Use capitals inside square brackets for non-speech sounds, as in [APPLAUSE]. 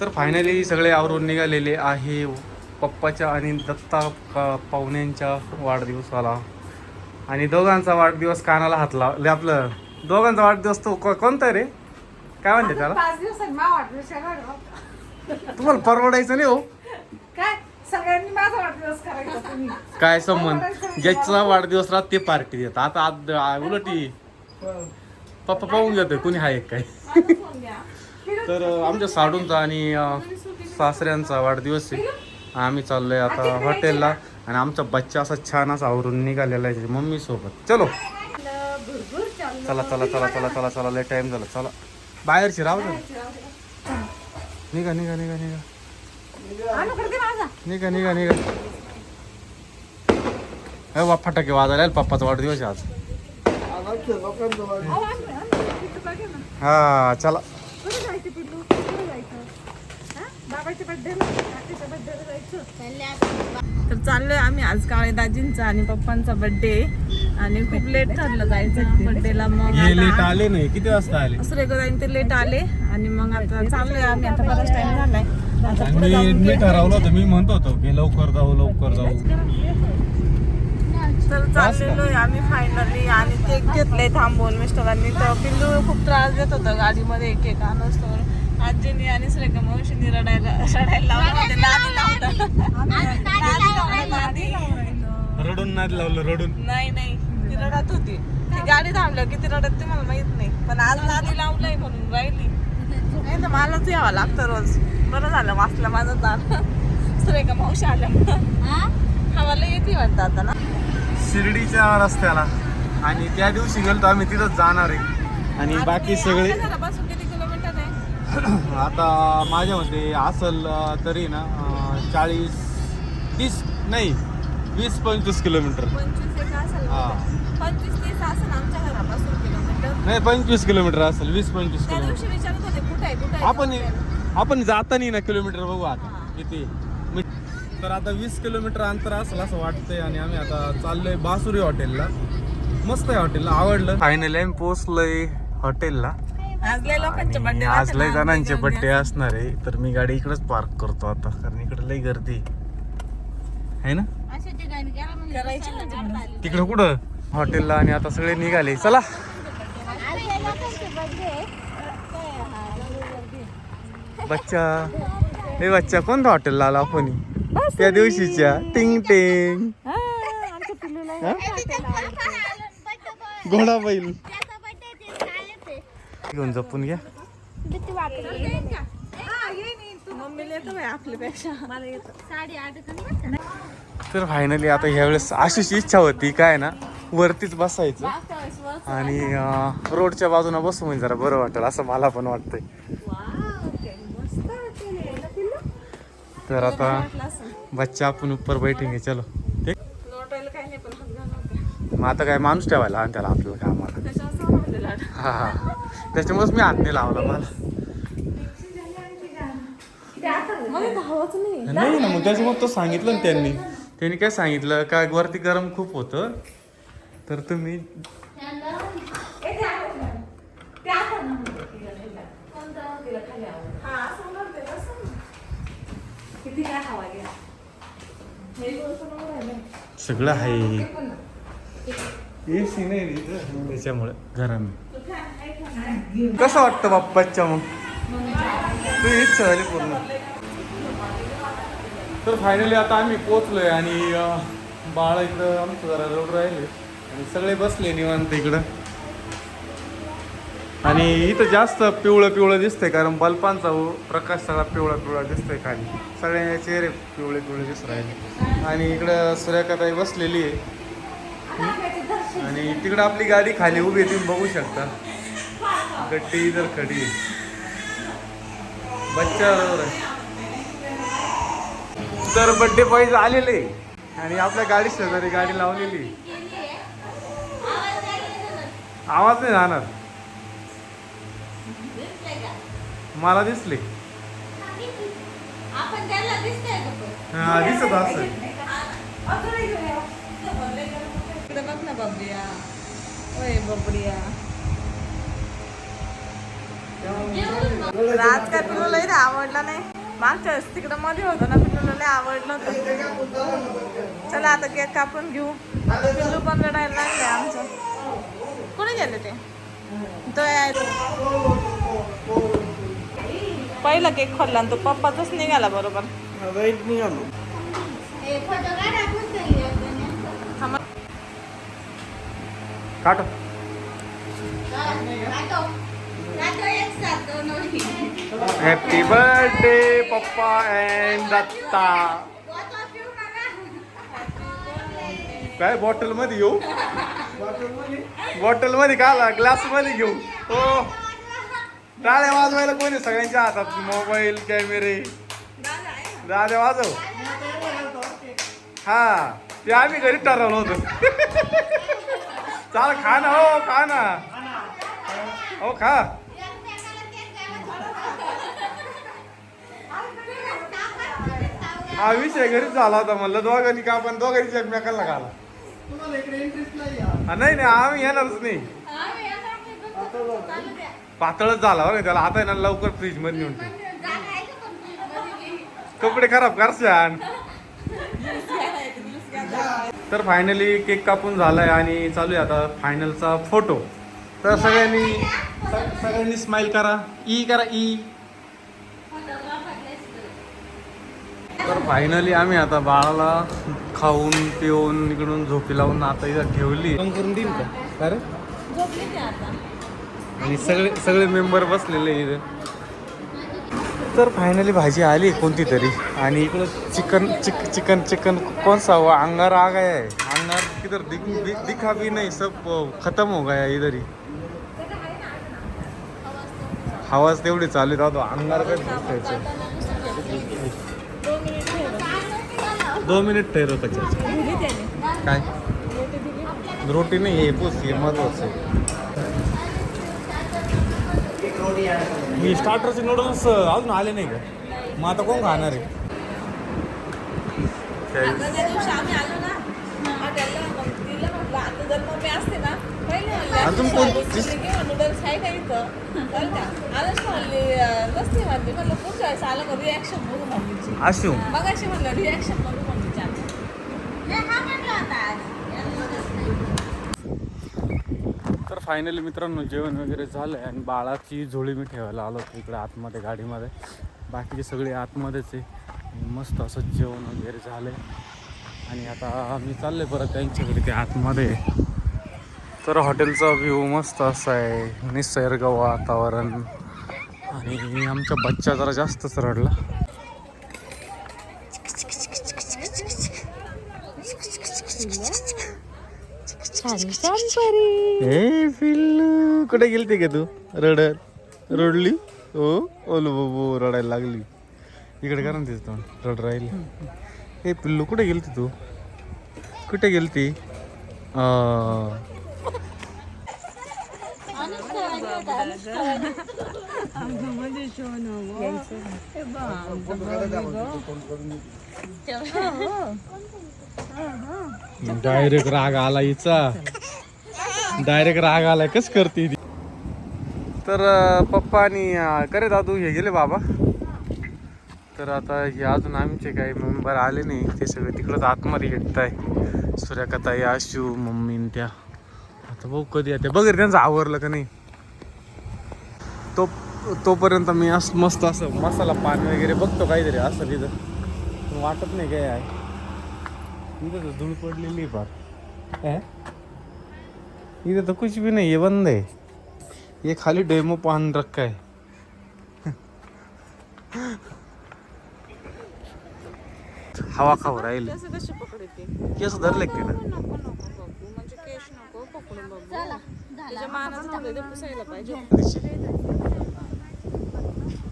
तर फायनली सगळे आवरून निघालेले आहे. पप्पाच्या आणि दत्ता का- पाहुण्यांच्या वाढदिवसाला. आणि दोघांचा वाढदिवस कानाला हात लाव आपलं दोघांचा वाढदिवस तो कोणता रे? काय म्हणते त्याला. तुम्हाला परवडायचं नाही हो. काय? सगळ्यांनी माझा वाढदिवस करायचा तुम्ही. काय संबंध? ज्याचा वाढदिवस राहत ते पार्टी देतात. आता उलटी. पप्पा पाहून घेतोय कुणी काय? माझा फोन घ्या. तर आमच्या साडूंचा आणि सासऱ्यांचा वाढदिवस आहे. आम्ही चाललोय आता हॉटेलला आणि आमचा बच्चा असा छान असा आवरून निघालेला आहे त्याच्या मम्मी सोबत. चलो. चाललं. चला चला चला चला चला चला लय टाइम झाला. चला. बाहेरची राहू निघा निघा निघा निघा. माझा निघा निघा निघा. अरे वा फटाके वाजायला पप्पाचा वाढदिवस आहे आज. हा चला. कुठे जायचं पिल्लू? कुठे जायचं? हा? बाबाच्या बड्डेला काकीच्या बड्डेला जायचं? तर चाललोय आम्ही आज काळे दाजींचा आणि पप्पांचा बर्थडे आणि खूप लेट ठरलं जायचं बर्थडेला मग हे लेट आता आले नाही. किती वाजता आले? सुरेखाताईन ते लेट आले. आणि मग आता चाललोय आम्ही. आता बराच टाइम झालाय. आता पुढे मी जाऊन मी cake ठरवलं होतं. मी म्हणतो होतो की लवकर जाऊ लवकर जाऊ. तर चाललेलो आहे आम्ही फायनली आणि केक घेतलंय थांबवून मिस्टरांनी तर पिल्लू खूप त्रास देत होतं गाडीमध्ये केक आणतो आजीनी आणि श्रेखा मावशीनी रडायला रडायला लावलं होते. नादी लावलं लावलं, नादी लावलं. रडून नाही लावलं रडून. नाही नाही. ती रडत होती. ती गाडी थांबल्यावर किती रडत ते मला माहीत नाही. पण आज नादी लावलंय म्हणून राहिली. नाही तर मलाच यावं लागतं रोज. बरं झालं वाचलं माझं ताण. [LAUGHS] सुरेखा मावशी आल्यामुळं. हवाला येते वाटतं आता ना. शिर्डीच्या रस्त्याला. आणि त्या दिवशी गेलो आम्ही तिथंच जाणार आहे. आणि बाकी सगळे [CLEARS THROAT] आता माझ्या मते असल तरी ना चाळीस तीस नाही वीस पंचवीस किलोमीटर हा. नाही पंचवीस किलोमीटर असेल वीस पंचवीस किलोमीटर दिवशी विचारत होते कुठे आहे कुठे आहे? आपण आपण जातानी ना किलोमीटर बघू आता किती. तर आता वीस किलोमीटर अंतर असेल असं वाटतंय आणि आम्ही आता चाललोय बासुरी हॉटेलला. मस्त आहे हॉटेलला आवडलं. फायनली आम्ही पोहोचलोय हॉटेलला. आज लय लोकांचे आणि बर्थडे आज लय जणांचे बड्डे असणार आहे. तर मी गाडी इकडेच पार्क करतो आता कारण इकडे लय गर्दी आहे. ना? करायची ना तिकडं. तिकडे कुठं? हॉटेलला आणि आता सगळे निघाले. चला. बच्चा. हे बच्चा कोणत्या हॉटेलला आला आपण त्या दिवशीच्या. टिंग टिंग. हा, हा? घोडा बैल. घेऊन जपून घ्या. तर फायनली आता ह्यावेळेस अशीच इच्छा होती काय ना? वरतीच बसायचं. आणि रोडच्या बाजूला बसू म्हणजे जरा बरं वाटेल असं मला पण वाटतंय. तर आता बच्चा आपण उपर बैठेंगे चलो. ठीक. मग आता काय माणूस ठेवायला आणि त्याला आपल्याला सांभाळते लाड. हा हा. त्याच्यामुळेच मी हात नाही लावला मला. नाही. ना मग त्याच्यामुळे तो सांगितलं ना त्यांनी. त्यांनी काय सांगितलं? का वरती गरम खूप होतं. तर तुम्ही हा, असं होणार ते, असं ना. किती काय हवा. सगळं आहे. ए सी नाही त्याच्यामुळे आहे. कसं वाटतं बाप्पाच्या मग? तुझी इच्छा झाली पूर्ण. तर फायनली आता आम्ही पोचलोय आणि बाळ इकडं आमचं जरा रोड राहिले. आणि सगळे बसले निवांत इकडं. आणि इथं जास्त पिवळं पिवळं दिसतंय कारण बल्बांचा प्रकाश सगळा पिवळा पिवळा दिसतोय खाली. सगळ्यांचे चेहरे पिवळे पिवळे दिसत राहिले. आणि इकडं सूर्यकाताई बसलेली आहे. आणि तिकडं आपली गाडी खाली उभी आहे तुम्ही बघू शकता. गड्डी इधर खडी आहे. बच्चा बरोबर तर बड्डे बॉईज आलेले आणि आपल्या गाडी शेजारी गाडी लावलेली आवाज नाही जाणार मला दिसले. आपण त्याला दिसतंय का पण? हा दिसत बघ ना बबड्या. ओय बबड्या. तर आज काय पिल्लूला इथे आवडला नाही. मागच्या वेळेस तिकडं मध्ये होतं ना पिल्लूला लय आवडलं होतं. चला आता केक कापून घेऊ. आता पिल्लू पण रडायला लागले आमचं. कुठे गेले ते? पहिला केक खोलला आणि तो पप्पाचाच निघाला बरोबर. थांबा. काट. हॅपी बर्थडे पप्पा अँड दत्ता. काय बॉटलमध्ये घेऊ बॉटलमध्ये का ग्लासमध्ये घेऊ. हो डाळ्या वाजवायला कोणी सगळ्यांच्या हातात? मोबाईल कॅमेरे दादा वाजव. हा. ते आम्ही घरी ठरवलं होतं. चाल खा ना हो खा ना. हो खा. हा विषय घरीच झाला होता म्हणलं दोघांनी का आपण दोघांनी एकमेकांना हा, नाही नाही आम्ही येणारच नाही. आम्ही येणार बघ. पातळच. झाला का त्याला. आता ना लवकर फ्रीजमध्ये नेऊन ठेव. कपडे खराब करशान तर फायनली केक कापून झालाय आणि चालू आहे आता फायनलचा फोटो तर सगळ्यांनी सगळ्यांनी स्माइल करा. ई करा ई तर फायनली आम्ही आता बाळाला खाऊन पिऊन इकडून झोपी लावून आता इथं ठेवली. करून देईन का? काय रे? झोपली ती आता. आणि सगळे सगळे मेंबर बसलेले आहे इथं. तर फायनली भाजी आली कोणती तरी. आणि इकडं चिकन चिक चिकन चिकन कौन सा हुआ अंगार आ गया है. अंगार किधर दिख, दिख, दिखा भी नहीं सब खत्म हो गया इधर ही. हवाच तेवढी चालू राहतो. अंगार काय दोन मिनिट ठेरो त्याने काय? रोटी नाही आहे पोच हे महत्वाचं आहे. मी स्टार्टरचे नूडल्स अजून आले नाही का? मग आता कोण खाणार आहे? म्हणले अजून कोण- नूडल्स आहे का इथं? बरं का आलंच म्हणली अं, नसते म्हणली. म्हणलं पुढच्या वेळेस आलं का रिॲक्शन बघू मम्मीची. अशू अशी म्हणलं रिॲक्शन बघू मम्मीची आता नाही, हा म्हटलं होता आज. याला नाही. तर फायनली मित्रांनो जेवण वगैरे झालं आहे आणि बाळाची झोळी मी ठेवायला आलो होतो इकडे आतमध्ये गाडीमध्ये. बाकीचे सगळे आतमध्येच आहे. मस्त असं जेवण वगैरे झालं आहे आणि आता मी चालले परत त्यांच्याकडे ते आतमध्ये. तर हॉटेलचा व्ह्यू मस्त असा आहे. निसर्ग वातावरण. आणि आमच्या बच्चा जरा जास्तच रडला. ए पिल्लू कुठे गेलती का तू रडत रडली हो ओलो बाबू रडायला लागली इकडे करा ना तिचं तोंड रड राहिली ए पिल्लू कुठे गेलती तू कुठे गेलती आ, डायरेक्ट राग आला हिचा. डायरेक्ट राग आलाय. कस करते ती? तर पप्पा आणि करे दादू हे गेले बाबा. तर आता हे अजून आमचे काही मेंबर आले नाही. ते सगळे तिकडंच आतमध्ये येत आहे सूर्यकथाई आशू मम्मी त्या. आता भाऊ कधी येते बघ त्यांचं आवरलं का नाही? तो तोपर्यंत मी असं मस्त असं मसाला पाणी वगैरे बघतो काहीतरी असं तिथं. पण वाटत नाही काय आहे. इथं तर धूळ पडलेली आहे फार. है? इधर तो कुछ भी नहीं है बंद है ये खाली डेमो पान रखा है हवा खाऊ राहील. कसं कशी पकडते केस धरले की ना नको नको बघू म्हणजे केश नको पकडून बघू. त्याच्या मानाचं इथं पाहिजे.